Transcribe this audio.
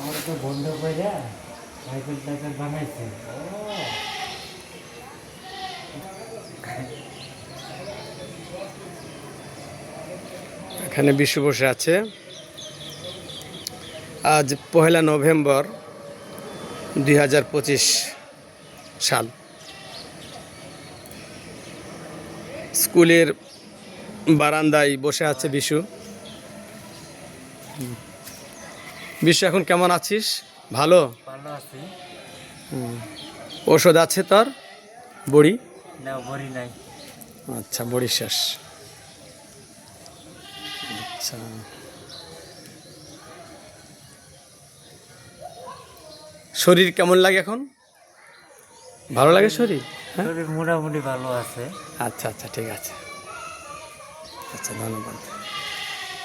আমার তো বন্ধ করে সাইকেল টাইকেল বানাইছে। এখানে বিশ্ব বসে আছে। আজ পহেলা নভেম্বর দুই হাজার পঁচিশ সাল। স্কুলের বারান্দায় বসে আছে বিশু। হুম। বিশু এখন কেমন আছিস? ভালো? ভালো ওষুধ আছে তোর? বড়ি? না বড়ি নাই। আচ্ছা বড়ি শেষ। আচ্ছা। শরীর কেমন লাগে এখন? ভালো লাগে শরীর? হ্যাঁ? শরীর মোটামুটি ভালো আছে। আচ্ছা আচ্ছা ঠিক আছে। আচ্ছা ধন্যবাদ।